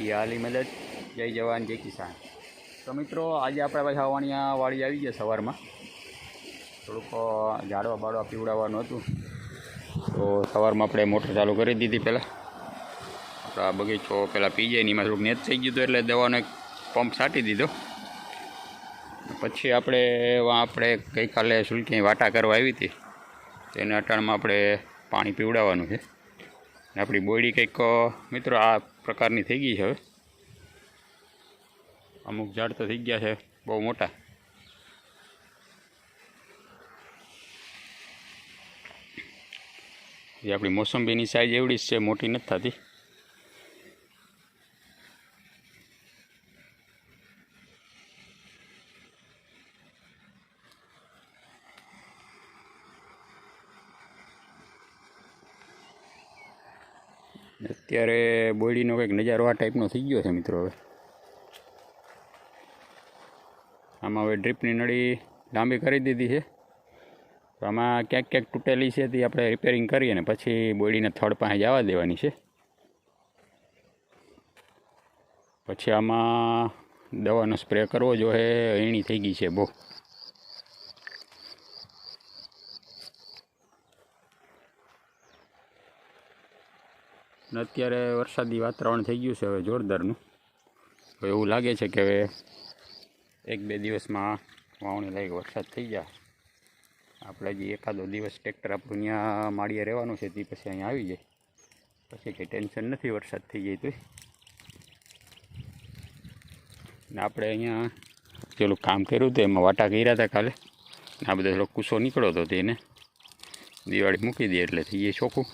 બાકી હાલી મદદ, જય જવાન, જય કિસાન. તો મિત્રો, આજે આપણે પાછા વાણિયા વાળી આવી ગયા સવારમાં. થોડુંક ઝાડવા બાળવા પીવડાવવાનું હતું. તો સવારમાં આપણે મોટર ચાલુ કરી દીધી પહેલાં. આપણે આ બગીચો પહેલાં પી જાય ને એમાં થોડુંક નેચ થઈ ગયું હતું એટલે દવાનો એક પંપ છાંટી દીધો. પછી આપણે આપણે ગઈકાલે સુલકી વાટા કરવા આવી હતી. તેને અટાણમાં આપણે પાણી પીવડાવવાનું છે. આપણી બોયડી કંઈક મિત્રો આ પ્રકારની થઈ ગઈ છે હવે. અમુક ઝાડ તો થઈ ગયા છે, બહુ મોટા. એ આપણી મોસંબીની સાઈઝ એવડી જ છે, મોટી નથી થતી. અત્યારે બોયડીનો કંઈક નજારો આ ટાઈપનો થઈ ગયો છે મિત્રો હવે. આમાં હવે ડ્રીપની નળી લાંબી કરી દીધી છે. તો આમાં ક્યાંક ક્યાંક તૂટેલી છે તે આપણે રિપેરિંગ કરીએ ને પછી બોયડીને થડ પાસે જવા દેવાની છે. પછી આમાં દવાનો સ્પ્રે કરવો જોઈએ એણી થઈ ગઈ છે બહુ. ને અત્યારે વરસાદી વાતાવરણ થઈ ગયું છે હવે જોરદારનું. તો એવું લાગે છે કે હવે એક બે દિવસમાં વાવણી લાયક વરસાદ થઈ જાય આપણે હજી એકાદો દિવસ ટ્રેક્ટર આપણું ત્યાં માળીએ રહેવાનું છે, તે પછી અહીંયા આવી જાય. પછી કંઈ ટેન્શન નથી, વરસાદ થઈ જાય તોય. ને આપણે અહીંયા પેલું કામ કર્યું હતું, એમાં વાટા કર્યા હતા કાલે. ને આ બધો કૂસો નીકળ્યો હતો તેને દિવાળી મૂકી દે એટલે થઈ જાય ચોખ્ખું.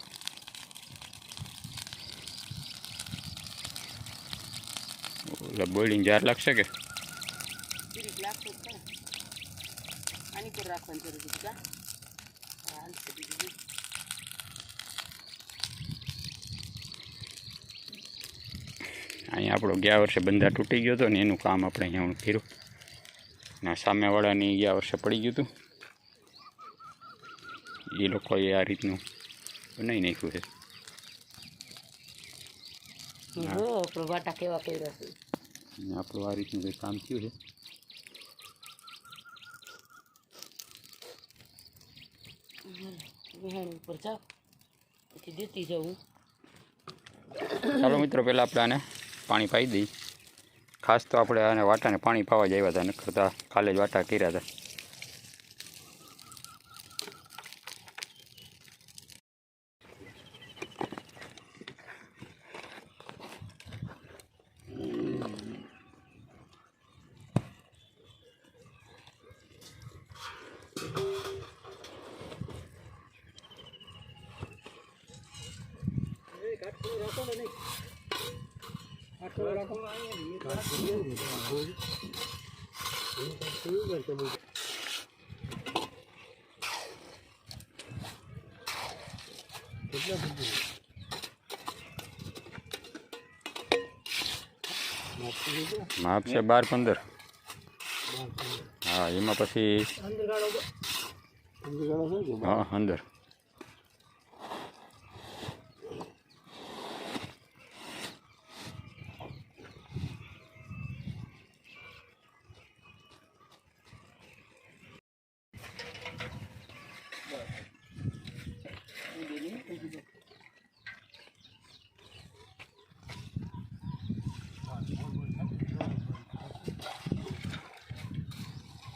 એટલે બોઇલિંગ જાર લાગશે કે? હા. અહીંયા આપણો ગયા વર્ષે બંધા તૂટી ગયો હતો ને એનું કામ આપણે અહીંયા કર્યું. ના સામેવાળાની ગયા વર્ષે પડી ગયું હતું. એ લોકોએ આ રીતનું બનાવી નાખ્યું છે. હો વાટા કેવા કર્યા છે. અને આપણું આ રીતનું કંઈ કામ થયું છે. વિહાણ ઉપર જાઓ. પછી દેતી જવું. ચાલો મિત્રો પહેલાં આપણે આને પાણી પાઈ દઈએ. ખાસ તો આપણે આને વાટાને પાણી પાવા જ આવ્યા હતા નકર તો કાલે જ વાટા કર્યા હતા. માપ છે બાર પંદર. હા એમાં પછી હા અંદર.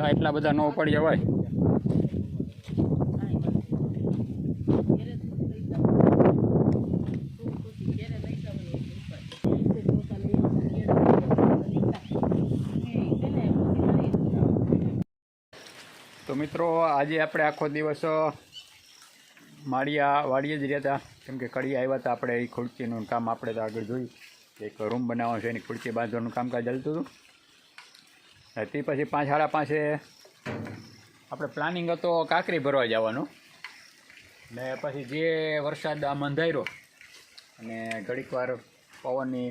પેલા એટલા બધા ન પડી જવાય તો મિત્રો, આજે આપણે આખો દિવસ માળિયા વાળીએ જ રહેતા કેમ કે કડી આવ્યા હતા આપણે, એ ખુરચીનું કામ આપણે તો આગળ જોયું. એક રૂમ બનાવવાનો છે, એની ખુરચી બાંધવાનું કામકાજ ચાલતું હતું. તે પછી પાંચ સાડા પાંચે આપણે પ્લાનિંગ હતો કાંકરી ભરવા જવાનું. ને પછી જે વરસાદ આમ અંધાર્યો અને ઘડીક વાર પવનની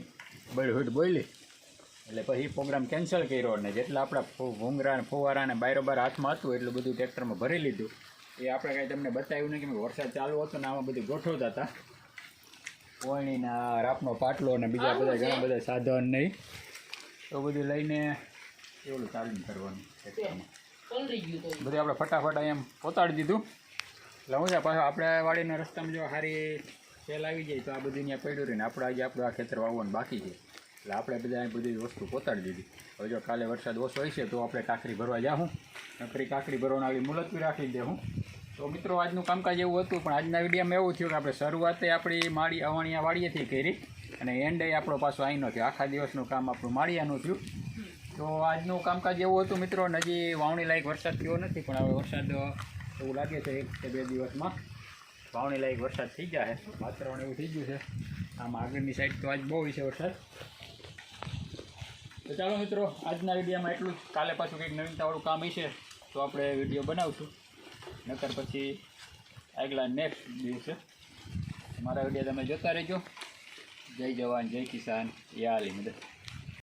બળહૂટ બોલી એટલે પછી પ્રોગ્રામ કેન્સલ કર્યો ને જેટલા આપણા ભૂંગરા ને ફુવારા ને બાયરો બાર હાથમાં હતું એટલું બધું ટ્રેક્ટરમાં ભરી લીધું. એ આપણે કાંઈ તમને બતાવ્યું નહીં કે વરસાદ ચાલુ હતો ને આમાં બધું ગોઠવતા હતા. ઓયણીના રાપનો પાટલો અને બીજા બધા ઘણા બધા સાધન નહીં તો બધું લઈને એવું તાલીમ કરવાનું બધું આપણે ફટાફટ એમ પોતાડી દીધું. એટલે હું છે પાછું આપણે વાડીના રસ્તામાં જો સારી સેલ આવી જાય તો આ બધું ત્યાં પડ્યું રહીને આપણે આજે આપણું આ ખેતર વાવવાનું બાકી છે. એટલે આપણે બધા બધી વસ્તુ પોતાડી દીધી. હવે જો કાલે વરસાદ ઓછો હશે તો આપણે કાંકરી ભરવા જાઉં નકરી કાંકરી ભરવાના આવી મુલતવી રાખી દેવું તો મિત્રો આજનું કામકાજ એવું હતું પણ આજના વિડીયોમાં એવું થયું કે આપણે શરૂઆતે આપણી માળી અવાણીયા વાડીએથી કરી અને એન્ડે આપણો પાછો અહીંનો થયો. આખા દિવસનું કામ આપણું માળિયાનું થયું. તો આજનું કામકાજ એવું હતું મિત્રો હજી વાવણી લાયક વરસાદ થયો નથી, પણ હવે વરસાદ એવું લાગે છે એક કે બે દિવસમાં વાવણી લાયક વરસાદ થઈ ગયા છે. વાતાવરણ એવું થઈ ગયું છે. આમ આગળની સાઈડ તો આજ બહુ છે વરસાદ. તો ચાલો મિત્રો, આજના વિડીયોમાં એટલું જ. કાલે પાછું કંઈક નવીનતાવાળું કામ હશે તો આપણે વીડિયો બનાવશું. નકર પછી આગલા નેક્સ્ટ દિવસે મારા વીડિયો તમે જોતા રહેજો. જય જવાન, જય કિસાન. યા અલી મદદ.